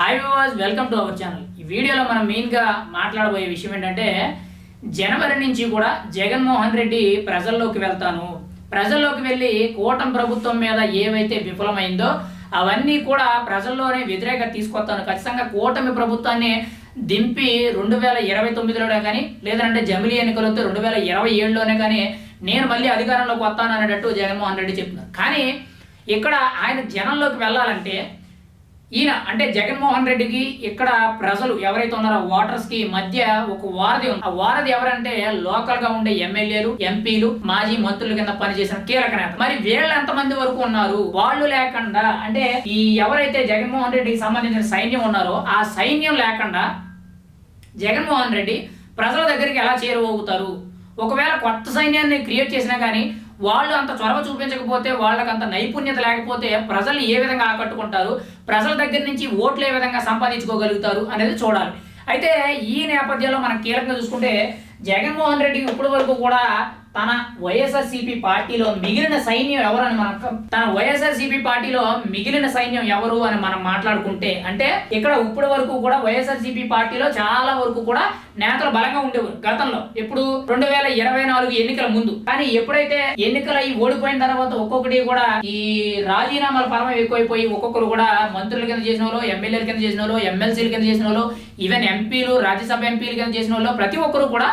Hi viewers welcome to our channel ఈ వీడియోలో మనం మెయిన్గా మాట్లాడబోయే విషయం ఏంటంటే జనవరి నుంచి కూడా జగన్మోహన్ రెడ్డి ప్రజల్లోకి వెళ్తాను. ప్రజల్లోకి వెళ్ళి కూటమి ప్రభుత్వం మీద ఏవైతే విఫలమైందో అవన్నీ కూడా ప్రజల్లోనే వ్యతిరేక తీసుకొస్తాను. ఖచ్చితంగా కూటమి ప్రభుత్వాన్ని దింపి రెండు వేల ఇరవై తొమ్మిదిలోనే కానీ లేదంటే జమిలీ ఎన్నికలతో రెండు వేల ఇరవై ఏడులోనే కానీ నేను మళ్ళీ అధికారంలోకి వస్తాను అనేటట్టు జగన్మోహన్ రెడ్డి చెప్తున్నారు. కానీ ఇక్కడ ఆయన జనంలోకి వెళ్ళాలంటే ఈయన అంటే జగన్మోహన్ రెడ్డికి ఇక్కడ ప్రజలు ఎవరైతే ఉన్నారో ఓటర్స్కి మధ్య ఒక వారధి ఉంది. ఆ వారధి ఎవరంటే లోకల్గా ఉండే ఎమ్మెల్యేలు ఎంపీలు మాజీ మంత్రుల కింద పనిచేసిన కీలక నేత. మరి వీళ్ళు ఎంతమంది వరకు ఉన్నారు? వాళ్ళు లేకుండా అంటే ఈ ఎవరైతే జగన్మోహన్ రెడ్డికి సంబంధించిన సైన్యం ఉన్నారో ఆ సైన్యం లేకుండా జగన్మోహన్ రెడ్డి ప్రజల దగ్గరికి ఎలా చేరువవుతారు? ఒకవేళ కొత్త సైన్యాన్ని క్రియేట్ చేసినా కానీ వాళ్ళు అంత చొరవ చూపించకపోతే వాళ్ళకి అంత నైపుణ్యత లేకపోతే ప్రజల్ని ఏ విధంగా ఆకట్టుకుంటారు? ప్రజల దగ్గర నుంచి ఓట్లు ఏ విధంగా సంపాదించుకోగలుగుతారు అనేది చూడాలి. అయితే ఈ నేపథ్యంలో మనం కీలకంగా చూసుకుంటే జగన్మోహన్ రెడ్డి ఇప్పటి వరకు కూడా తన వైఎస్ఆర్సీపీ పార్టీలో మిగిలిన సైన్యం ఎవరు అని మనం తన వైఎస్ఆర్సీపీ పార్టీలో మిగిలిన సైన్యం ఎవరు అని మనం మాట్లాడుకుంటే అంటే ఇక్కడ ఇప్పటి వరకు కూడా వైఎస్ఆర్సీపీ పార్టీలో చాలా వరకు కూడా నేతలు బలంగా ఉండేవారు గతంలో. ఇప్పుడు రెండు వేల ఇరవై నాలుగు ఎన్నికల ముందు. కానీ ఎప్పుడైతే ఎన్నికలు అయి ఓడిపోయిన తర్వాత ఒక్కొక్కటి కూడా ఈ రాజీనామాల పరమం ఎక్కువైపోయి ఒక్కొక్కరు కూడా మంత్రుల కింద చేసిన వాళ్ళు ఎమ్మెల్యేల కింద చేసిన వాళ్ళు ఎమ్మెల్సీల కింద చేసిన వాళ్ళు ఈవెన్ ఎంపీలు రాజ్యసభ ఎంపీల కింద చేసిన వాళ్ళు ప్రతి ఒక్కరు కూడా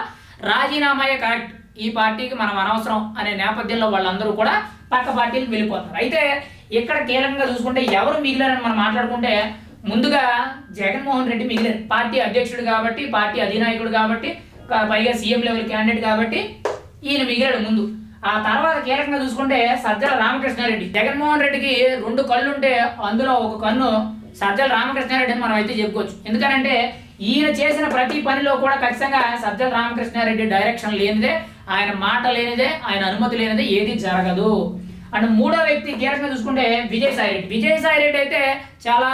రాజీనామాయే కరెక్ట్. ఈ పార్టీకి మనం అనవసరం అనే నేపథ్యంలో వాళ్ళందరూ కూడా పక్క పార్టీలకు వెళ్ళిపోతారు. అయితే ఇక్కడ కీలకంగా చూసుకుంటే ఎవరు మిగిలారని మనం మాట్లాడుకుంటే ముందుగా జగన్మోహన్ రెడ్డి మిగిలారు. పార్టీ అధ్యక్షుడు కాబట్టి పార్టీ అధినాయకుడు కాబట్టి పైగా సీఎం లెవెల్ క్యాండిడేట్ కాబట్టి ఈయన మిగిలాడు ముందు. ఆ తర్వాత కీలకంగా చూసుకుంటే సజ్జల రామకృష్ణారెడ్డి. జగన్మోహన్ రెడ్డికి రెండు కళ్ళు ఉంటే అందులో ఒక కన్ను సజ్జల రామకృష్ణారెడ్డి అని మనం అయితే చెప్పుకోవచ్చు. ఎందుకనంటే ఈయన చేసిన ప్రతి పనిలో కూడా ఖచ్చితంగా సజ్జల రామకృష్ణారెడ్డి డైరెక్షన్ లేనిదే ఆయన మాట లేనిదే ఆయన అనుమతి లేనిదే ఏది జరగదు. అండ్ మూడో వ్యక్తి కీలకంగా చూసుకుంటే విజయసాయి రెడ్డి. విజయసాయి రెడ్డి అయితే చాలా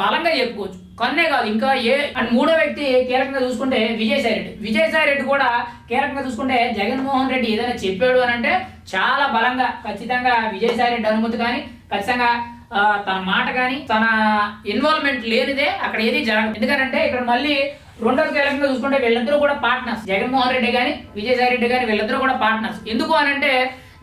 బలంగా చెప్పుకోవచ్చు. కొన్నే కాదు ఇంకా ఏ అండ్ మూడో వ్యక్తి కీలకంగా చూసుకుంటే విజయసాయి రెడ్డి. విజయసాయి రెడ్డి కూడా కీలకంగా చూసుకుంటే జగన్మోహన్ రెడ్డి ఏదైనా చెప్పాడు అని అంటే చాలా బలంగా ఖచ్చితంగా విజయసాయి రెడ్డి అనుమతి కానీ ఖచ్చితంగా తన మాట కానీ తన ఇన్వాల్వ్మెంట్ లేనిదే అక్కడ ఏది జరగదు. ఎందుకంటే ఇక్కడ మళ్ళీ రెండో కీలకంగా చూసుకుంటే వీళ్ళందరూ కూడా పార్ట్నర్స్ జగన్మోహన్ రెడ్డి కానీ విజయసాయి రెడ్డి కానీ వీళ్ళందరూ కూడా పార్ట్నర్స్ ఎందుకు అని అంటే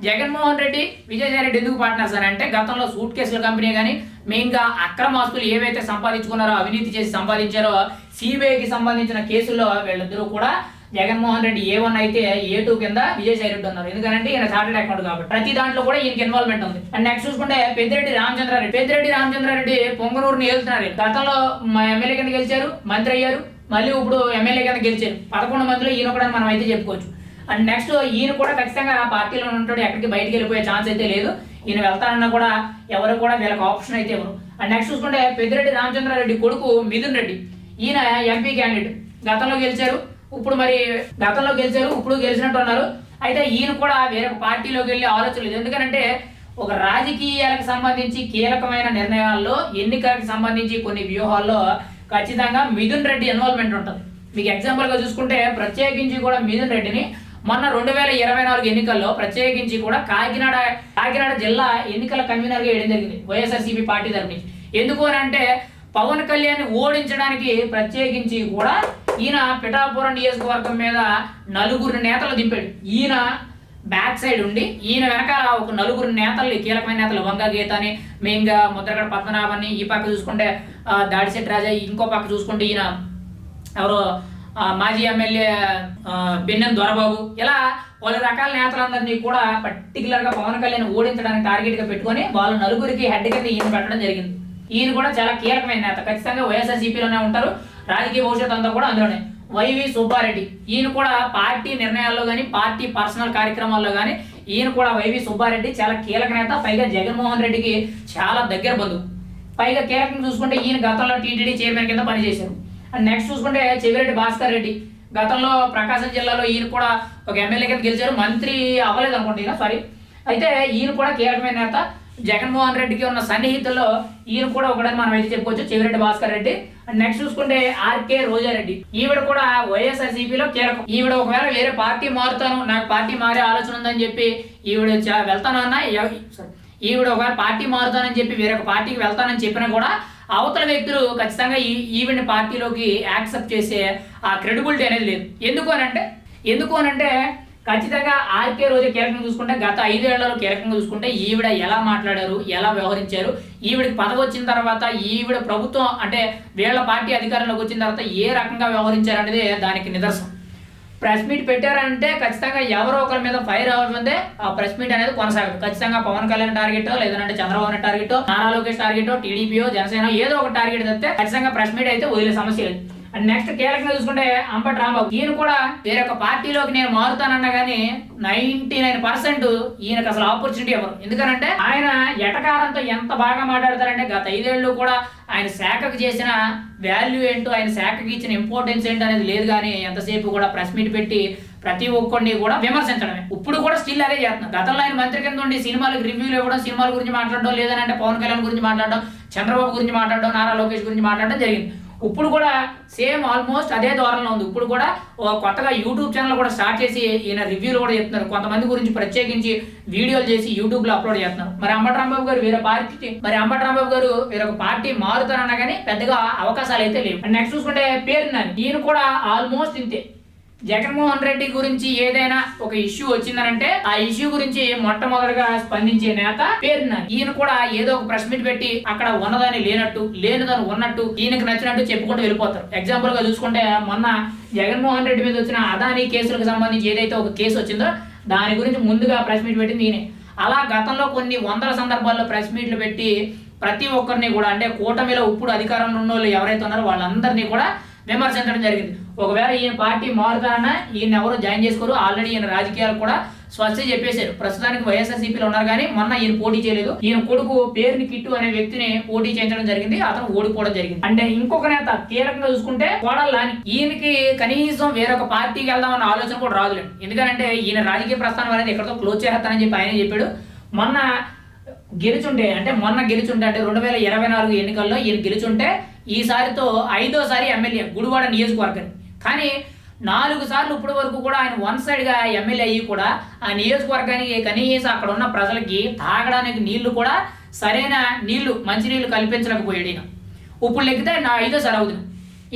జగన్మోహన్ రెడ్డి విజయసాయి రెడ్డి ఎందుకు పార్ట్నర్స్ అని అంటే గతంలో సూట్ కేసుల కంపెనీ కానీ మెయిన్గా అక్రమ ఆస్తులు ఏవైతే సంపాదించుకున్నారో అవినీతి చేసి సంపాదించారో సిబిఐకి సంబంధించిన కేసుల్లో వీళ్ళందరూ కూడా జగన్మోహన్ రెడ్డి ఏ వన్ అయితే ఏ టూ కింద విజయసాయి రెడ్డి ఉన్నారు. ఎందుకంటే ఈయన చార్టెడ్ అకౌంట్ కాబట్టి. ప్రతి దాంట్లో కూడా ఈయనకి ఇన్వాల్వ్మెంట్ ఉంది. అండ్ నెక్స్ట్ చూసుకుంటే పెద్దిరెడ్డి రామచంద్రారెడ్డి. పెద్దిరెడ్డి రామచంద్రారెడ్డి పొంగనూరుని ఏలుతున్నారు. గతంలో మా ఎమ్మెల్యే కింద గెలిచారు మంత్రి అయ్యారు. మళ్ళీ ఇప్పుడు ఎమ్మెల్యే కింద గెలిచారు. పదకొండు మందిలో ఈయన కూడా మనం అయితే చెప్పుకోవచ్చు. అండ్ నెక్స్ట్ ఈయన కూడా ఖచ్చితంగా పార్టీలో ఉంటాడు. ఎక్కడికి బయటికి వెళ్ళిపోయే ఛాన్స్ అయితే లేదు. ఈయన వెళ్తానన్నా కూడా ఎవరు కూడా వీళ్ళకి ఆప్షన్ అయితే ఇవ్వరు. అండ్ నెక్స్ట్ చూసుకుంటే పెద్దిరెడ్డి రామచంద్రారెడ్డి కొడుకు మిథున్ రెడ్డి. ఈయన ఎంపీ క్యాండిడేట్ గతంలో గెలిచారు. ఇప్పుడు మరి గతంలో గెలిచారు ఇప్పుడు గెలిచినట్టు ఉన్నారు. అయితే ఈయన కూడా వేరొక పార్టీలోకి వెళ్ళి ఆలోచన లేదు. ఎందుకంటే ఒక రాజకీయాలకు సంబంధించి కీలకమైన నిర్ణయాల్లో ఎన్నికలకు సంబంధించి కొన్ని వ్యూహాల్లో ఖచ్చితంగా మిథున్ రెడ్డి ఇన్వాల్వ్మెంట్ ఉంటుంది. మీకు ఎగ్జాంపుల్గా చూసుకుంటే ప్రత్యేకించి కూడా మిథున్ రెడ్డిని మొన్న రెండు వేల ఇరవై నాలుగు ఎన్నికల్లో ప్రత్యేకించి కూడా కాకినాడ కాకినాడ జిల్లా ఎన్నికల కన్వీనర్గా వేయడం జరిగింది వైఎస్ఆర్సీపీ పార్టీ తరఫు నుంచి ఎందుకు అని అంటే పవన్ కళ్యాణ్ ఓడించడానికి ప్రత్యేకించి కూడా ఈయన పిఠాపురం నియోజకవర్గం మీద నలుగురు నేతలు దింపాడు. ఈయన బ్యాక్ సైడ్ ఉండి ఈయన వెనకాల ఒక నలుగురు నేతల్ని కీలకమైన నేతలు వంగ గీత అని మెయిన్గా ముద్రగడ పద్మనాభాన్ని ఈ పక్క చూసుకుంటే దాడిశెట్టి రాజా ఇంకో పక్క చూసుకుంటే ఈయన ఎవరో మాజీ ఎమ్మెల్యే బిన్నెన్ బెన్నెం దొరబాబు. ఇలా వాళ్ళ రకాల నేతలందరినీ కూడా పర్టికులర్గా పవన్ కళ్యాణ్ ఓడించడానికి టార్గెట్గా పెట్టుకొని వాళ్ళ నలుగురికి హెడ్ కింద ఈయన పెట్టడం జరిగింది. ఈయన కూడా చాలా కీలకమైన నేత. ఖచ్చితంగా వైఎస్ఆర్సీపీలోనే ఉంటారు. రాజకీయ భవిష్యత్ అంతా కూడా అందులోనే. Y V Subba Reddy. ఈయన కూడా పార్టీ నిర్ణయాల్లో కానీ పార్టీ పర్సనల్ కార్యక్రమాల్లో కానీ ఈయన కూడా వైవి సుబ్బారెడ్డి చాలా కీలక నేత. పైగా జగన్మోహన్ రెడ్డికి చాలా దగ్గర బంధువు. పైగా కీలకం చూసుకుంటే ఈయన గతంలో టీటీడీ చైర్మన్ కింద పనిచేశారు. అండ్ నెక్స్ట్ చూసుకుంటే చెవిరెడ్డి భాస్కర్ రెడ్డి. గతంలో ప్రకాశం జిల్లాలో ఈయన కూడా ఒక ఎమ్మెల్యే కింద గెలిచారు. మంత్రి అవ్వలేదు అనుకోండి ఈయన సారీ అయితే ఈయన కూడా కీలకమైన నేత. జగన్మోహన్ రెడ్డికి ఉన్న సన్నిహితుల్లో ఈయన కూడా ఒకడని మనం అయితే చెప్పుకోవచ్చు చెవిరెడ్డి భాస్కర్ రెడ్డి. అండ్ నెక్స్ట్ చూసుకుంటే ఆర్కే రోజారెడ్డి. ఈవిడ కూడా వైఎస్ఆర్సీపీలో కీలకం. ఈవిడ ఒకవేళ వేరే పార్టీ మారుతాను నాకు పార్టీ మారే ఆలోచన ఉందని చెప్పి ఈవిడ వెళ్తాను అన్న? ఈవిడ ఒకవేళ పార్టీ మారుతానని చెప్పి వేరొక పార్టీకి వెళ్తానని చెప్పినా కూడా అవతల వ్యక్తులు ఖచ్చితంగా ఈ ఈవెంట్ పార్టీలోకి యాక్సెప్ట్ చేసే ఆ క్రెడిబిలిటీ అనేది లేదు. ఎందుకు అని అంటే ఎందుకు అని అంటే ఖచ్చితంగా ఆర్కే రోజు కీలకంగా చూసుకుంటే గత ఐదేళ్ళలో కీలకంగా చూసుకుంటే ఈవిడ ఎలా మాట్లాడారు ఎలా వ్యవహరించారు ఈవిడికి పదవి వచ్చిన తర్వాత ఈవిడ ప్రభుత్వం అంటే వీళ్ళ పార్టీ అధికారంలోకి వచ్చిన తర్వాత ఏ రకంగా వ్యవహరించారు అనేది దానికి నిదర్శనం. ప్రెస్ మీట్ పెట్టారంటే ఖచ్చితంగా ఎవరో ఒకరి మీద ఫైర్ అవ్వకముందే ఆ ప్రెస్ మీట్ అనేది కొనసాగదు. ఖచ్చితంగా పవన్ కళ్యాణ్ టార్గెట్ లేదంటే చంద్రబాబు టార్గెట్ నారా లోకేష్ టార్గెట్ టీడీపీఓ జనసేన ఏదో ఒక టార్గెట్ తెస్తే ఖచ్చితంగా ప్రెస్ మీట్ అయితే వదిలే సమస్య లేదు. అండ్ నెక్స్ట్ కీలకంగా చూసుకుంటే అంబటి రాంబాబు. ఈయన కూడా వేరొక పార్టీలోకి నేను మారుతానన్నా కానీ నైన్టీ నైన్ పర్సెంట్ ఈయనకు అసలు ఆపర్చునిటీ ఇవ్వరు. ఎందుకనంటే ఆయన ఎటకారంతో ఎంత బాగా మాట్లాడతారంటే గత ఐదేళ్ళు కూడా ఆయన శాఖకు చేసిన వాల్యూ ఏంటో ఆయన శాఖకి ఇచ్చిన ఇంపార్టెన్స్ ఏంటో అనేది లేదు కానీ ఎంతసేపు కూడా ప్రెస్ మీట్ పెట్టి ప్రతి ఒక్కరిని కూడా విమర్శించడమే. ఇప్పుడు కూడా స్టిల్ అదే చేస్తున్నాం గతంలో ఆయన మంత్రి కింద ఉండి సినిమాలకు రివ్యూలు ఇవ్వడం సినిమాల గురించి మాట్లాడడం లేదని అంటే పవన్ కళ్యాణ్ గురించి మాట్లాడడం చంద్రబాబు గురించి మాట్లాడడం నారా లోకేష్ గురించి మాట్లాడడం జరిగింది. ఇప్పుడు కూడా సేమ్ ఆల్మోస్ట్ అదే ధోరణిలో ఉంది. ఇప్పుడు కూడా ఓ కొత్తగా యూట్యూబ్ ఛానల్ కూడా స్టార్ట్ చేసి ఈయన రివ్యూలు కూడా చెప్తున్నారు. కొంతమంది గురించి ప్రత్యేకించి వీడియోలు చేసి యూట్యూబ్లో అప్లోడ్ చేస్తున్నారు. మరి అంబటి రాంబాబు గారు వేరే పార్టీ మరి అంబటి రాంబాబు గారు వేరొక పార్టీ మారుతారన్నా కానీ పెద్దగా అవకాశాలు అయితే లేవు. నెక్స్ట్ చూసుకుంటే పేరున్నాను ఈయన కూడా ఆల్మోస్ట్ ఇంతే. జగన్మోహన్ రెడ్డి గురించి ఏదైనా ఒక ఇష్యూ వచ్చిందనంటే ఆ ఇష్యూ గురించి మొట్టమొదటిగా స్పందించే నేత పేరున్నారు ఈయన కూడా ఏదో ఒక ప్రెస్ మీట్ పెట్టి అక్కడ ఉన్నదాన్ని లేనట్టు లేనిదని ఉన్నట్టు ఈయనకు నచ్చినట్టు చెప్పుకుంటూ వెళ్ళిపోతారు. ఎగ్జాంపుల్గా చూసుకుంటే మొన్న జగన్మోహన్ రెడ్డి మీద వచ్చిన అదానీ కేసులకు సంబంధించి ఏదైతే ఒక కేసు వచ్చిందో దాని గురించి ముందుగా ప్రెస్ మీట్ పెట్టింది ఈయనే. అలా గతంలో కొన్ని వందల సందర్భాల్లో ప్రెస్ మీట్లు పెట్టి ప్రతి ఒక్కరిని కూడా అంటే కూటమిలో ఇప్పుడు అధికారంలో ఉన్న వాళ్ళు ఎవరైతే ఉన్నారో వాళ్ళందరినీ కూడా విమర్శించడం జరిగింది. ఒకవేళ ఈయన పార్టీ మారుతారన్నా ఈయన ఎవరు జాయిన్ చేసుకోరు. ఆల్రెడీ ఈయన రాజకీయాలు కూడా స్వచ్ఛ చెప్పేశారు. ప్రస్తుతానికి వైఎస్ఆర్సీపీలో ఉన్నారు కానీ మొన్న ఈయన పోటీ చేయలేదు. ఈయన కొడుకు పేరుని కిట్టు అనే వ్యక్తిని పోటీ చేయించడం జరిగింది. అతను ఓడిపోవడం జరిగింది. అంటే ఇంకొక నేత కీలకంగా చూసుకుంటే కోడల్లాని ఈయనకి కనీసం వేరొక పార్టీకి వెళ్దామన్న ఆలోచన కూడా రాదులేండి. ఎందుకంటే ఈయన రాజకీయ ప్రస్థానం అనేది ఎక్కడితో క్లోజ్ చేస్తానని చెప్పి ఆయన చెప్పాడు. మొన్న గెలుచుంటే అంటే మొన్న గెలుచుంటే అంటే రెండు వేల ఇరవై నాలుగు ఎన్నికల్లో ఈయన గెలుచుంటే ఈసారితో ఐదోసారి ఎమ్మెల్యే గుడివాడ నియోజకవర్గం. కానీ నాలుగు సార్లు ఇప్పటి వరకు కూడా ఆయన వన్ సైడ్గా ఎమ్మెల్యే అయ్యి కూడా ఆ నియోజకవర్గానికి కనీసం అక్కడ ఉన్న ప్రజలకి తాగడానికి నీళ్ళు కూడా సరైన నీళ్ళు మంచినీళ్ళు కల్పించలేకపోయాడు ఈయన. ఇప్పుడు లెక్కితే నా ఐదోసారి అవుతుంది.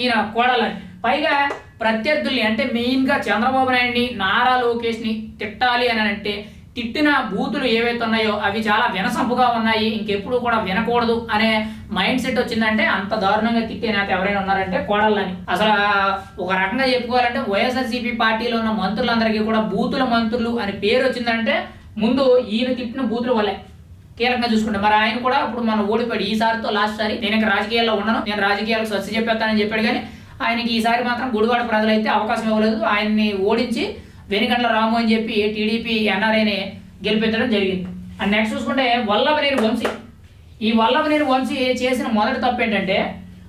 ఈయన కోడలని. పైగా ప్రత్యర్థుల్ని అంటే మెయిన్గా చంద్రబాబు నాయుడిని నారా లోకేష్ని తిట్టాలి అని అంటే తిట్టిన బూతులు ఏవైతే ఉన్నాయో అవి చాలా వినసంపుగా ఉన్నాయి. ఇంకెప్పుడు కూడా వినకూడదు అనే మైండ్ సెట్ వచ్చిందంటే అంత దారుణంగా తిట్టే నేత ఎవరైనా ఉన్నారంటే కోడళ్ళని. అసలు ఒక రకంగా చెప్పుకోవాలంటే వైఎస్ఆర్సీపీ పార్టీలో ఉన్న మంత్రులందరికీ కూడా బూతుల మంత్రులు అని పేరు వచ్చిందంటే ముందు ఈయన తిట్టిన బూతుల వల్లే. కీలకంగా చూసుకుంటే మరి ఆయన కూడా ఇప్పుడు మనం ఓడిపోయాడు. ఈసారితో లాస్ట్ సారి నేను ఇంకా రాజకీయాల్లో ఉన్నాను నేను రాజకీయాలకు స్వచ్ఛ చెప్పేస్తానని చెప్పాడు కానీ ఆయనకి ఈసారి మాత్రం గుడివాడ ప్రజలైతే అవకాశం ఇవ్వలేదు. ఆయన్ని ఓడించి వెనుగండ్ల రాము అని చెప్పి టీడీపీ ఎన్ఆర్ఐని గెలిపించడం జరిగింది. అండ్ నెక్స్ట్ చూసుకుంటే వల్లభనేని వంశీ. ఈ వల్లభనేని వంశీ చేసిన మొదటి తప్పు ఏంటంటే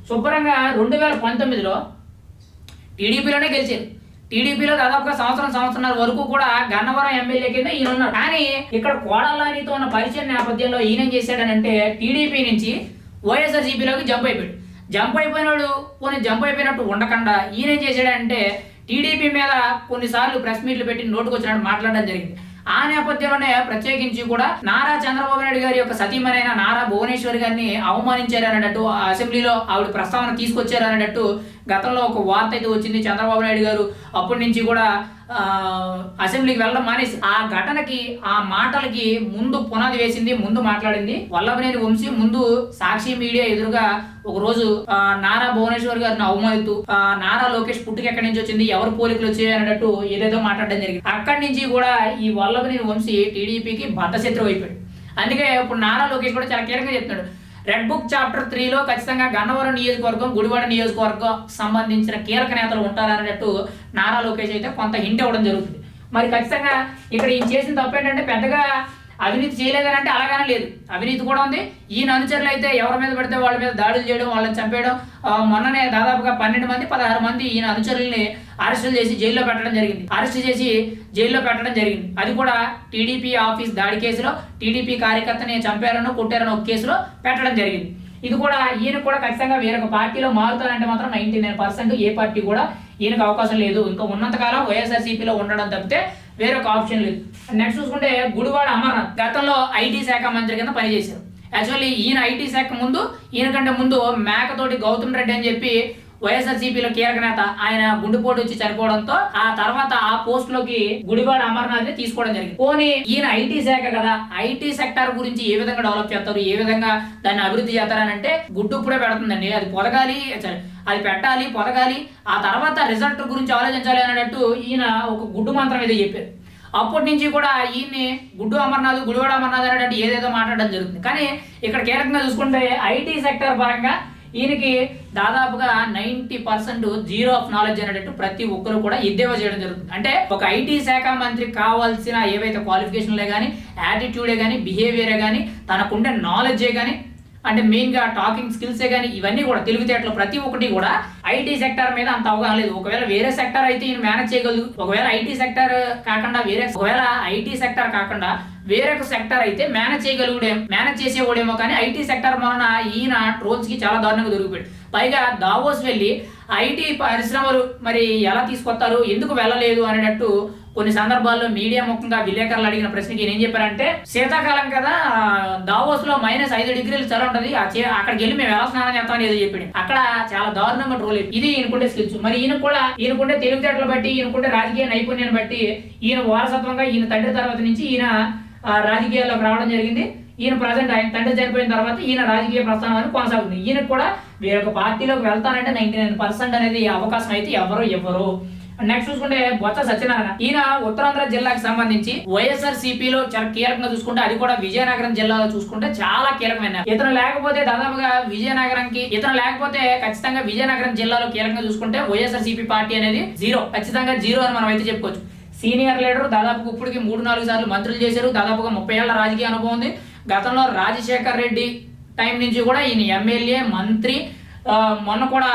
శుభ్రంగా రెండు వేల పంతొమ్మిదిలో టీడీపీలోనే గెలిచారు. టీడీపీలో దాదాపుగా సంవత్సరం సంవత్సరాల వరకు కూడా గన్నవరం ఎమ్మెల్యే కింద ఈయన ఉన్నారు కానీ ఇక్కడ కోడల్లానితో ఉన్న పరిచయం నేపథ్యంలో ఈయన ఏం చేశాడనంటే టీడీపీ నుంచి వైఎస్ఆర్సీపీలోకి జంప్ అయిపోయాడు. జంప్ అయిపోయినాడు కొన్ని జంప్ అయిపోయినట్టు ఉండకుండా ఈయన ఏం చేశాడంటే టీడీపీ మీద కొన్నిసార్లు ప్రెస్ మీట్లు పెట్టి నోటుకు వచ్చినట్టు మాట్లాడడం జరిగింది. ఆ నేపథ్యంలోనే ప్రత్యేకించి కూడా నారా చంద్రబాబు నాయుడు గారి యొక్క సతీమనైన నారా భువనేశ్వరి గారిని అవమానించారు అన్నట్టు అసెంబ్లీలో ఆవిడ ప్రస్తావన తీసుకొచ్చారు అన్నట్టు గతంలో ఒక వార్త అయితే వచ్చింది చంద్రబాబు నాయుడు గారు అప్పటి నుంచి కూడా అసెంబ్లీకి వెళ్ళడం మానేసి ఆ ఘటనకి ఆ మాటలకి ముందు పునాది వేసింది ముందు మాట్లాడింది వల్లభనేని వంశీ. ముందు సాక్షి మీడియా ఎదురుగా ఒక రోజు నారా భువనేశ్వర్ గారిని అవమానిస్తూ ఆ, నారా లోకేష్ పుట్టుక ఎక్కడి నుంచి వచ్చింది ఎవరు పోలికలు వచ్చాయి అన్నట్టు ఏదేదో మాట్లాడడం జరిగింది. అక్కడి నుంచి కూడా ఈ వల్లభనేని వంశీ టీడీపీకి బద్దశత్రువు అయిపోయాడు. అందుకే ఇప్పుడు నారా లోకేష్ కూడా చాలా కీలకంగా చెప్తున్నాడు. రెడ్ బుక్ చాప్టర్ త్రీలో ఖచ్చితంగా గన్నవరం నియోజకవర్గం గుడివాడ నియోజకవర్గం సంబంధించిన కీలక నేతలు ఉంటారన్నట్టు నారా లోకేష్ అయితే కొంత హింట్ ఇవ్వడం జరుగుతుంది. మరి ఖచ్చితంగా ఇక్కడ ఈయన చేసిన తప్పు ఏంటంటే పెద్దగా అవినీతి చేయలేదని అంటే అలాగానే లేదు. అవినీతి కూడా ఉంది. ఈయన అనుచరులు అయితే ఎవరి మీద పెడితే వాళ్ళ మీద దాడులు చేయడం వాళ్ళని చంపేయడం మొన్ననే దాదాపుగా పన్నెండు మంది పదహారు మంది ఈయన అనుచరుల్ని అరెస్టులు చేసి జైల్లో పెట్టడం జరిగింది. అరెస్ట్ చేసి జైల్లో పెట్టడం జరిగింది. అది కూడా టీడీపీ ఆఫీస్ దాడి కేసులో టీడీపీ కార్యకర్తని చంపారనో కొట్టారనో ఒక కేసులో పెట్టడం జరిగింది. ఇది కూడా ఈయన కూడా ఖచ్చితంగా వేరొక పార్టీలో మారుతానంటే మాత్రం నైన్టీ నైన్ పర్సెంట్ ఏ పార్టీ కూడా ఈయనకు అవకాశం లేదు. ఇంకా ఉన్నంతకాలం వైఎస్ఆర్సీపీలో ఉండడం తప్పితే వేరొక ఆప్షన్ లేదు. నెక్స్ట్ చూసుకుంటే గుడివాడ అమర్నాథ్ గతంలో ఐటీ శాఖ మంత్రి కింద పనిచేశారు. యాక్చువల్లీ ఈయన ఐటీ శాఖ ముందు ఈయన కంటే ముందు మేకతోటి గౌతమ్ రెడ్డి అని చెప్పి వైఎస్ఆర్సీపీలో కీలక నేత ఆయన గుండెపోటు వచ్చి చనిపోవడంతో ఆ తర్వాత ఆ పోస్ట్లోకి గుడివాడ అమర్నాథ్ని తీసుకోవడం జరిగింది. పోనీ ఈయన ఐటీ శాఖ కదా ఐటీ సెక్టార్ గురించి ఏ విధంగా డెవలప్ చేస్తారు ఏ విధంగా దాన్ని అభివృద్ధి చేస్తారని అంటే గుడ్డు ఇప్పుడే పెడుతుందండి. అది పొదగాలి సరే, అది పెట్టాలి పొదగాలి ఆ తర్వాత రిజల్ట్ గురించి ఆలోచించాలి అనేటట్టు ఈయన ఒక గుడ్డు మంత్రం ఏదో చెప్పారు. అప్పటి నుంచి కూడా ఈయన్ని గుడ్డు అమర్నాథ్ గుడివాడ అమర్నాథ్ అనేటట్టు ఏదేదో మాట్లాడడం జరుగుతుంది. కానీ ఇక్కడ కీలకంగా చూసుకుంటే ఐటీ సెక్టర్ పరంగా ఈయనకి దాదాపుగా ninety percent zero of knowledge అనేటట్టు ప్రతి ఒక్కరు కూడా ఎద్దేవా చేయడం జరుగుతుంది. అంటే ఒక ఐటీ శాఖ మంత్రి కావాల్సిన ఏవైతే క్వాలిఫికేషన్లే కానీ యాటిట్యూడే కానీ బిహేవియరే కానీ తనకుండే నాలెడ్జే కానీ అంటే మెయిన్గా టాకింగ్ స్కిల్సే కానీ ఇవన్నీ కూడా తెలివితేటలు ప్రతి ఒక్కటి కూడా ఐటీ సెక్టర్ మీద అంత అవగాహన లేదు. ఒకవేళ వేరే సెక్టర్ అయితే ఈయన మేనేజ్ చేయగలదు ఒకవేళ ఐటీ సెక్టర్ కాకుండా వేరే ఒకవేళ ఐటీ సెక్టర్ కాకుండా వేరొక సెక్టర్ అయితే మేనేజ్ చేయగలుగుడే మేనేజ్ చేసేవాడేమో కానీ ఐటీ సెక్టర్ వలన ఈయన ట్రోల్స్కి చాలా దారుణంగా దొరికిపోయాడు. పైగా దావోస్ వెళ్ళి ఐటీ పరిశ్రమలు మరి ఎలా తీసుకొస్తారు ఎందుకు వెళ్ళలేదు అనేటట్టు కొన్ని సందర్భాల్లో మీడియా ముఖంగా విలేకరులు అడిగిన ప్రశ్నకి ఏం చెప్పారంటే శీతాకాలం కదా దావోస్లో మైనస్ ఐదు డిగ్రీలు చలి ఉంటది అక్కడికి వెళ్ళి మేము ఎలా స్నానం చేస్తామని ఏదో చెప్పింది అక్కడ చాలా దారుణంగా ట్రోల్ ఇది ఈయనకుంటే స్కిల్స్. మరి ఈయన కూడా ఈయనకుంటే తెలివితేటలు బట్టి ఈయనకుంటే రాజకీయ నైపుణ్యాన్ని బట్టి ఈయన వారసత్వంగా ఈయన తండ్రి తర్వాత నుంచి ఈయన రాజకీయాల్లోకి రావడం జరిగింది. ఈయన ప్రజెంట్ ఆయన తండ్రి చనిపోయిన తర్వాత ఈయన రాజకీయ ప్రస్థానం కొనసాగుతుంది. ఈయనకు కూడా వేరొక పార్టీలోకి వెళ్తానంటే నైన్టీ నైన్ పర్సెంట్ అనేది అవకాశం అయితే ఎవరు ఎవరు నెక్స్ట్ చూసుకుంటే బొత్స సత్యనారాయణ. ఈయన ఉత్తరాంధ్ర జిల్లాకి సంబంధించి వైఎస్ఆర్ సిపిలో చాలా కీలకంగా చూసుకుంటే అది కూడా విజయనగరం జిల్లాలో చూసుకుంటే చాలా కీలకమైన. ఇతను లేకపోతే దాదాపుగా విజయనగరంకి ఇతను లేకపోతే ఖచ్చితంగా విజయనగరం జిల్లాలో కీలకంగా చూసుకుంటే వైఎస్ఆర్ సిపి పార్టీ అనేది జీరో. ఖచ్చితంగా జీరో అని మనం అయితే చెప్పుకోవచ్చు. సీనియర్ లీడర్ దాదాపుగా ఇప్పటికి మూడు నాలుగు సార్లు మంత్రులు చేశారు. దాదాపుగా ముప్పై ఏళ్ళ రాజకీయ అనుభవం ఉంది. గతంలో రాజశేఖర్ రెడ్డి టైం నుంచి కూడా ఈయన ఎమ్మెల్యే మంత్రి మొన్న కూడా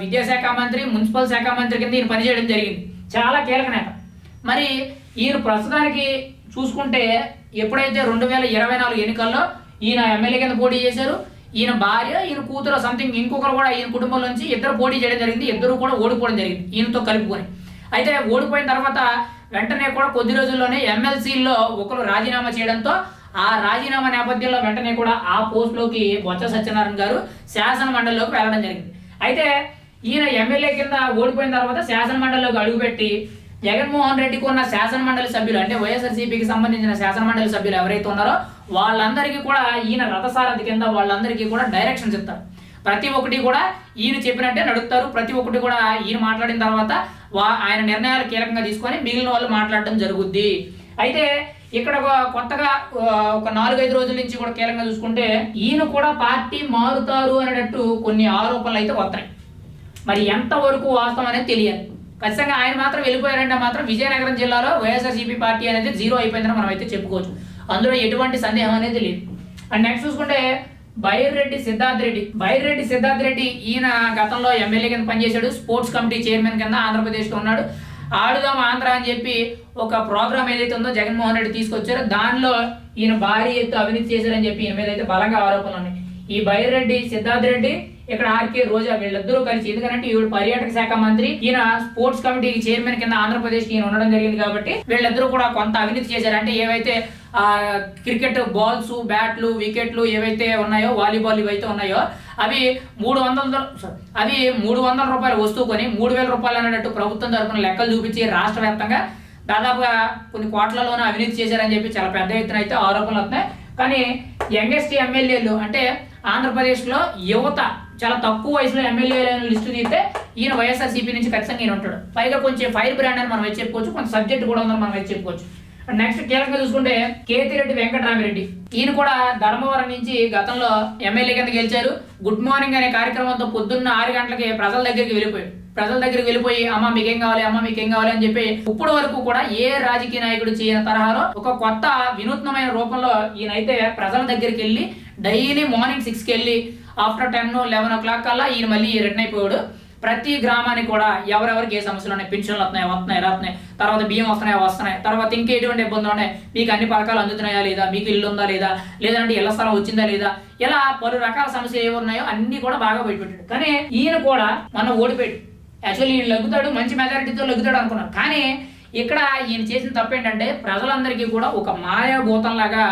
విద్యాశాఖ మంత్రి మున్సిపల్ శాఖ మంత్రి కింద ఈయన పనిచేయడం జరిగింది. చాలా కీలక నేత. మరి ఈయన ప్రస్తుతానికి చూసుకుంటే ఎప్పుడైతే రెండు వేల ఇరవై నాలుగు ఎన్నికల్లో ఈయన ఎమ్మెల్యే కింద పోటీ చేశారు ఈయన భార్య ఈయన కూతురు సంథింగ్ ఇంకొకరు కూడా ఈయన కుటుంబం నుంచి ఇద్దరు పోటీ చేయడం జరిగింది ఇద్దరు కూడా ఓడిపోవడం జరిగింది ఈయనతో కలుపుకొని. అయితే ఓడిపోయిన తర్వాత వెంటనే కూడా కొద్ది రోజుల్లోనే ఎమ్మెల్సీల్లో ఒకరు రాజీనామా చేయడంతో ఆ రాజీనామా నేపథ్యంలో వెంటనే కూడా ఆ పోస్టులోకి బొత్స సత్యనారాయణ గారు శాసన మండలిలోకి వెళ్ళడం జరిగింది. అయితే ఈయన ఎమ్మెల్యే కింద ఓడిపోయిన తర్వాత శాసనమండలిలోకి అడుగుపెట్టి జగన్మోహన్ రెడ్డికి ఉన్న శాసన మండలి సభ్యులు అంటే వైఎస్ఆర్సీపీకి సంబంధించిన శాసన మండలి సభ్యులు ఎవరైతే ఉన్నారో వాళ్ళందరికీ కూడా ఈయన రథసారథి కింద వాళ్ళందరికీ కూడా డైరెక్షన్స్ ఇస్తారు ప్రతి ఒక్కటి కూడా ఈయన చెప్పినట్టే నడుపుతారు. ప్రతి ఒక్కటి కూడా ఈయన మాట్లాడిన తర్వాత వా ఆయన నిర్ణయాలు కీలకంగా తీసుకొని మిగిలిన వాళ్ళు మాట్లాడటం జరుగుద్ది. అయితే ఇక్కడ ఒక కొత్తగా ఒక నాలుగైదు రోజుల నుంచి కూడా కీలకంగా చూసుకుంటే ఈయన కూడా పార్టీ మారుతారు అనేటట్టు కొన్ని ఆరోపణలు అయితే వస్తాయి మరి ఎంతవరకు వాస్తవం అనేది తెలియదు. ఖచ్చితంగా ఆయన మాత్రం వెళ్ళిపోయారంటే మాత్రం విజయనగరం జిల్లాలో వైఎస్ఆర్సీపీ పార్టీ అనేది జీరో అయిపోయిందని మనం అయితే చెప్పుకోవచ్చు. అందులో ఎటువంటి సందేహం అనేది లేదు. అండ్ నెక్స్ట్ చూసుకుంటే బైర్రెడ్డి సిద్ధార్థ్ రెడ్డి బైర్రెడ్డి సిద్ధార్థ్ రెడ్డి ఈయన గతంలో ఎమ్మెల్యే కింద పనిచేశాడు స్పోర్ట్స్ కమిటీ చైర్మన్ కింద ఆంధ్రప్రదేశ్లో ఉన్నాడు. ఆడుదాం ఆంధ్ర అని చెప్పి ఒక ప్రోగ్రామ్ ఏదైతే ఉందో జగన్మోహన్ రెడ్డి తీసుకొచ్చారో దానిలో ఈయన భారీ ఎత్తు అవినీతి చేశారని చెప్పి ఈయన మీద అయితే బలంగా ఆరోపణలు ఉన్నాయి. ఈ బైరెడ్డి సిద్ధార్థ్ రెడ్డి ఇక్కడ ఆర్కే రోజా వీళ్ళిద్దరూ కలిసి ఎందుకంటే ఈవిడ పర్యాటక శాఖ మంత్రి ఈయన స్పోర్ట్స్ కమిటీకి చైర్మన్ కింద ఆంధ్రప్రదేశ్ ఈయన ఉండడం జరిగింది కాబట్టి వీళ్ళిద్దరూ కూడా కొంత అవినీతి చేశారు. అంటే ఏవైతే ఆ క్రికెట్ బాల్స్ బ్యాట్లు వికెట్లు ఏవైతే ఉన్నాయో వాలీబాల్ ఇవైతే ఉన్నాయో అవి మూడు వందల అవి మూడు వందల రూపాయల వస్తువు కొని మూడు వేల రూపాయలు అనేటట్టు ప్రభుత్వం తరపున లెక్కలు చూపించి రాష్ట్ర వ్యాప్తంగా దాదాపుగా కొన్ని కోట్లలోనే అవినీతి చేశారని చెప్పి చాలా పెద్ద ఎత్తున అయితే ఆరోపణలు వస్తున్నాయి. కానీ యంగెస్ట్ ఎమ్మెల్యేలు అంటే ఆంధ్రప్రదేశ్లో యువత చాలా తక్కువ వయసులో ఎమ్మెల్యేల లిస్టు తీస్తే ఈయన వైఎస్ఆర్సీపీ నుంచి ఖచ్చితంగా ఈయన ఉంటాడు. పైగా కొంచెం ఫైర్ బ్రాండ్ అని మనం వచ్చి చెప్పుకోవచ్చు కొంత సబ్జెక్ట్ కూడా ఉందని మనం వచ్చి చెప్పుకోవచ్చు. నెక్స్ట్ కీలకంగా చూసుకుంటే కేతిరెడ్డి వెంకటరామిరెడ్డి. ఈయన కూడా ధర్మవరం నుంచి గతంలో ఎమ్మెల్యే కింద గెలిచారు. గుడ్ మార్నింగ్ అనే కార్యక్రమంతో పొద్దున్న ఆరు గంటలకి ప్రజల దగ్గరికి వెళ్ళిపోయాడు. ప్రజల దగ్గరికి వెళ్ళిపోయి అమ్మ మీకేం కావాలి? అమ్మ మీకేం కావాలి? అని చెప్పి ఇప్పుడు వరకు కూడా ఏ రాజకీయ నాయకుడు చేయని తరహాలో ఒక కొత్త వినూత్నమైన రూపంలో ఈయనైతే ప్రజల దగ్గరికి వెళ్ళి డైలీ మార్నింగ్ సిక్స్కి వెళ్ళి after ten eleven o'clock కల్లా ఈయన మళ్ళీ రిటర్న్ అయిపోయాడు. ప్రతి గ్రామానికి కూడా ఎవరెవరికి ఏ సమస్యలు ఉన్నాయి? పెన్షన్లు వస్తున్నాయి? వస్తున్నాయి? వస్తున్నాయి తర్వాత బియ్యం వస్తున్నాయి? వస్తున్నాయి? తర్వాత ఇంకా ఎటువంటి ఇబ్బందులు ఉన్నాయి? మీకు అన్ని పథకాలు అందుతున్నాయా లేదా? మీకు ఇల్లు ఉందా లేదా? లేదంటే ఇళ్ళ స్థలం వచ్చిందా లేదా? ఇలా పలు రకాల సమస్యలు ఏవి ఉన్నాయో అన్ని కూడా బాగా బయటపెట్టాడు. కానీ ఈయన కూడా మనం ఓడిపోయాడు. యాక్చువల్లీ ఈయన లగ్గుతాడు మంచి మెజారిటీతో లగ్గుతాడు అనుకున్నాను కానీ ఇక్కడ ఈయన చేసిన తప్పు ఏంటంటే ప్రజలందరికీ కూడా ఒక మాయాభూతంలాగా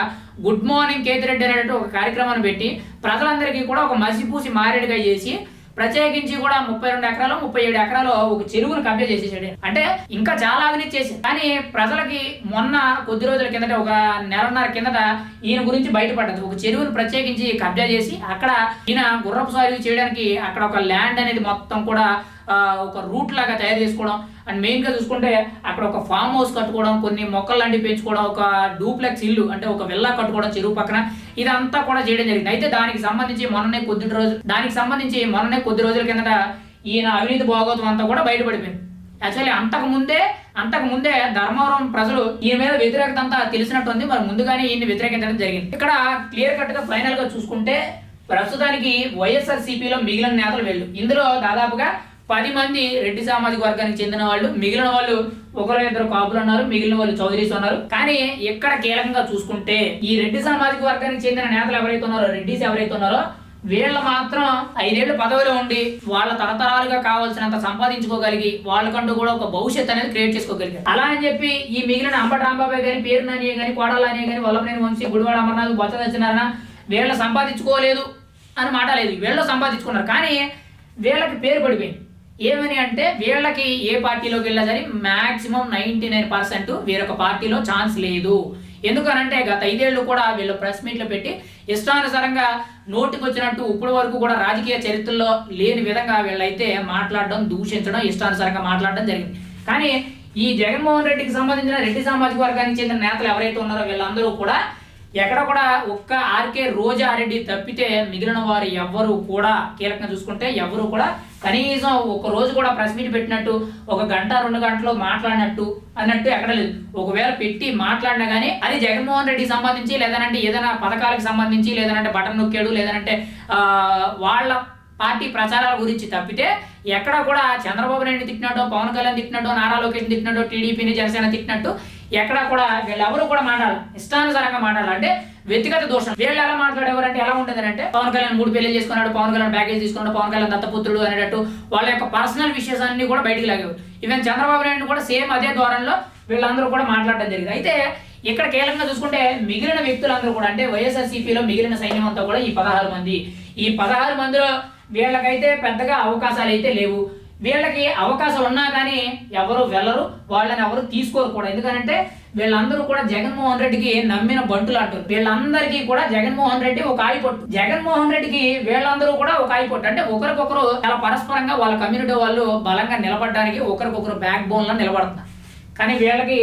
గుడ్ మార్నింగ్ కేతిరెడ్డి అనేటువంటి ఒక కార్యక్రమాన్ని పెట్టి ప్రజలందరికీ కూడా ఒక మసిపూసి మారేడుగా చేసి ప్రత్యేకించి కూడా ముప్పై రెండు ఎకరాలు ముప్పై ఏడు ఎకరాలు ఒక చెరువును కబ్జా చేసేసాడు. అంటే ఇంకా చాలా అవినీతి చేసింది కానీ ప్రజలకి మొన్న కొద్ది రోజుల కిందట ఒక నెలన్నర కిందట ఈయన గురించి బయటపడ్డది. ఒక చెరువును ప్రత్యేకించి కబ్జా చేసి అక్కడ ఈయన గుర్రపు సాగు చేయడానికి అక్కడ ఒక ల్యాండ్ అనేది మొత్తం కూడా ఒక రూట్ లాగా తయారు చేసుకోవడం. అండ్ మెయిన్గా చూసుకుంటే అక్కడ ఒక ఫామ్ హౌస్ కట్టుకోవడం కొన్ని మొక్కలు లాంటివి పెంచుకోవడం ఒక డూప్లెక్స్ ఇల్లు అంటే ఒక విల్లా కట్టుకోవడం చెరువు పక్కన. ఇదంతా కూడా చేయడం జరిగింది. అయితే దానికి సంబంధించి మొన్ననే కొద్ది రోజు దానికి సంబంధించి మొన్ననే కొద్ది రోజుల కిందట ఈయన అవినీతి భాగోతం అంతా కూడా బయటపడిపోయింది. యాక్చువల్లీ అంతకు ముందే అంతకు ముందే ధర్మవరం ప్రజలు ఈయన మీద వ్యతిరేకత అంతా తెలిసినట్టుంది మరి ముందుగానే ఈయన్ని వ్యతిరేకించడం జరిగింది. ఇక్కడ క్లియర్ కట్గా ఫైనల్గా చూసుకుంటే ప్రస్తుతానికి వైఎస్ఆర్ సిపిలో మిగిలిన నేతలు వెళ్ళు. ఇందులో దాదాపుగా పది మంది రెడ్డి సామాజిక వర్గానికి చెందిన వాళ్ళు మిగిలిన వాళ్ళు ఒకరు ఇద్దరు కాపులు ఉన్నారు మిగిలిన వాళ్ళు చౌదరీస్ ఉన్నారు కానీ ఎక్కడ కీలకంగా చూసుకుంటే ఈ రెడ్డి సామాజిక వర్గానికి చెందిన నేతలు ఎవరైతే ఉన్నారో రెడ్డిస్ ఎవరైతే ఉన్నారో వీళ్ళు మాత్రం ఐదేళ్ళు పదవిలో ఉండి వాళ్ళ తరతరాలుగా కావాల్సినంత సంపాదించుకోగలిగి వాళ్ళకంటూ కూడా ఒక భవిష్యత్ అనేది క్రియేట్ చేసుకోగలిగారు. అలా అని చెప్పి ఈ మిగిలిన అంబటి రాంబాబాయ్ కానీ పేరు నాని గాని కోడలాని కానీ వల్లభనేని వంశీ గుడివాడ అమర్నాథ్ బొత్స సత్యనారాయణ వీళ్ళు సంపాదించుకోలేదు అని మాట లేదు. వీళ్ళు సంపాదించుకున్నారు. కానీ వీళ్ళకి పేరు పడిపోయింది. ఏమని అంటే వీళ్ళకి ఏ పార్టీలోకి వెళ్ళినా సరే మ్యాక్సిమం నైంటీ నైన్ పర్సెంట్ వేరొక పార్టీలో ఛాన్స్ లేదు. ఎందుకనంటే గత ఐదేళ్ళు కూడా వీళ్ళు ప్రెస్ మీట్లు పెట్టి ఇష్టానుసారంగా నోటికి వచ్చినట్టు ఇప్పుడు వరకు కూడా రాజకీయ చరిత్రలో లేని విధంగా వీళ్ళైతే మాట్లాడడం దూషించడం ఇష్టానుసారంగా మాట్లాడడం జరిగింది. కానీ ఈ జగన్మోహన్ రెడ్డికి సంబంధించిన రెడ్డి సామాజిక వర్గానికి చెందిన నేతలు ఎవరైతే ఉన్నారో వీళ్ళందరూ కూడా ఎక్కడ కూడా ఒక్క ఆర్కే రోజారెడ్డి తప్పితే మిగిలిన వారు ఎవ్వరు కూడా కీలకంగా చూసుకుంటే ఎవరు కూడా కనీసం ఒక రోజు కూడా ప్రెస్ మీట్ పెట్టినట్టు ఒక గంట రెండు గంటలు మాట్లాడినట్టు అన్నట్టు ఎక్కడ లేదు. ఒకవేళ పెట్టి మాట్లాడినా కానీ అది జగన్మోహన్ రెడ్డికి సంబంధించి లేదనంటే ఏదైనా పథకాలకు సంబంధించి లేదనంటే బటన్ నొక్కాడు లేదనంటే వాళ్ళ పార్టీ ప్రచారాల గురించి తప్పితే ఎక్కడ కూడా చంద్రబాబు నాయుడు తిట్టినట్టు పవన్ కళ్యాణ్ తిట్టినట్టు నారా లోకేష్ తిట్టినట్టు టీడీపీని జనసేన తిట్టినట్టు ఎక్కడ కూడా వీళ్ళెవరు కూడా మాట్లాడాలి ఇష్టానుసారంగా మాట్లాడాలి అంటే వ్యక్తిగత దోషం వీళ్ళు ఎలా మాట్లాడేవారు అంటే ఎలా ఉండేది అంటే పవన్ కళ్యాణ్ మూడు పెళ్ళి చేసుకున్నాడు పవన్ కళ్యాణ్ ప్యాకేజ్ తీసుకున్నాడు పవన్ కళ్యాణ్ దత్తపుత్రుడు అనేటట్టు వాళ్ళ యొక్క పర్సనల్ విషయస్ అన్ని కూడా బయటికి లాగేవారు. ఈవెన్ చంద్రబాబు నాయుడు కూడా సేమ్ అదే ద్వారంలో వీళ్ళందరూ కూడా మాట్లాడడం జరిగింది. అయితే ఇక్కడ కీలకంగా చూసుకుంటే మిగిలిన వ్యక్తులందరూ కూడా అంటే వైఎస్ఆర్సీపీలో మిగిలిన సైన్యం అంతా కూడా ఈ పదహారు మంది. ఈ పదహారు మందిలో వీళ్ళకైతే పెద్దగా అవకాశాలు అయితే లేవు. వీళ్ళకి అవకాశాలు ఉన్నా కానీ ఎవరు వెళ్ళరు వాళ్ళని ఎవరు తీసుకోరు కూడా. ఎందుకంటే వీళ్ళందరూ కూడా జగన్మోహన్ రెడ్డికి నమ్మిన బంటులు అంటారు వీళ్ళందరికీ కూడా జగన్మోహన్ రెడ్డి ఒక ఆయిపొట్టు. జగన్మోహన్ రెడ్డికి వీళ్ళందరూ కూడా ఒక ఆయిపొట్టు. అంటే ఒకరికొకరు చాలా పరస్పరంగా వాళ్ళ కమ్యూనిటీ వాళ్ళు బలంగా నిలబడడానికి ఒకరికొకరు బ్యాక్ బోన్లో నిలబడుతున్నారు. కానీ వీళ్ళకి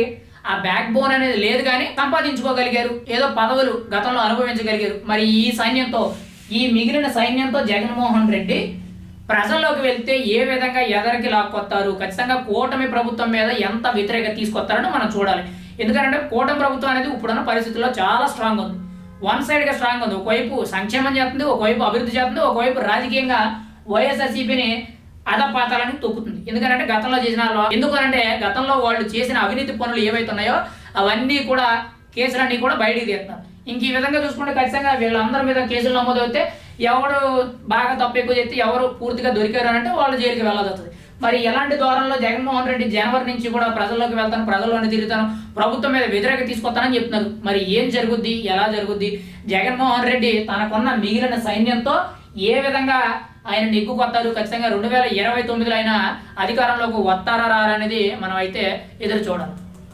ఆ బ్యాక్ బోన్ అనేది లేదు కానీ సంపాదించుకోగలిగారు. ఏదో పదవులు గతంలో అనుభవించగలిగారు. మరి ఈ సైన్యంతో ఈ మిగిలిన సైన్యంతో జగన్మోహన్ రెడ్డి ప్రజల్లోకి వెళ్తే ఏ విధంగా ఎదరికి లాక్కొస్తారు ఖచ్చితంగా కూటమి ప్రభుత్వం మీద ఎంత వ్యతిరేకత తీసుకొస్తారని మనం చూడాలి. ఎందుకంటే కూటమి ప్రభుత్వం అనేది ఇప్పుడున్న పరిస్థితుల్లో చాలా స్ట్రాంగ్ ఉంది. వన్ సైడ్గా స్ట్రాంగ్ ఉంది. ఒకవైపు సంక్షేమం చేస్తుంది ఒకవైపు అభివృద్ధి చేస్తుంది ఒకవైపు రాజకీయంగా వైఎస్ఆర్సీపీని అధపాతాలని తొక్కుతుంది. ఎందుకంటే గతంలో చేసిన ఎందుకనంటే గతంలో వాళ్ళు చేసిన అవినీతి పనులు ఏవైతే ఉన్నాయో అవన్నీ కూడా కేసులన్నీ కూడా బయటికి తీస్తారు ఇంక ఈ విధంగా చూసుకుంటే ఖచ్చితంగా వీళ్ళందరి మీద కేసులు నమోదవుతే ఎవడు బాగా తప్పు ఎక్కువ చేస్తే ఎవరు పూర్తిగా దొరికారు అంటే వాళ్ళు జైలుకి వెళ్ళదవుతుంది. మరి ఎలాంటి దూరంలో జగన్మోహన్ రెడ్డి జనవరి నుంచి కూడా ప్రజల్లోకి వెళ్తాను ప్రజల్లోనే తిరుగుతాను ప్రభుత్వం మీద వ్యతిరేక తీసుకొస్తానని చెప్తున్నారు. మరి ఏం జరుగుద్ది ఎలా జరుగుద్ది? జగన్మోహన్ రెడ్డి తనకున్న మిగిలిన సైన్యంతో ఏ విధంగా ఆయన నెగ్గుకొత్తారు? ఖచ్చితంగా రెండు వేల ఇరవై తొమ్మిదిలో ఆయన అధికారంలోకి వస్తారా రారా అనేది మనం అయితే ఎదురు చూడాలి.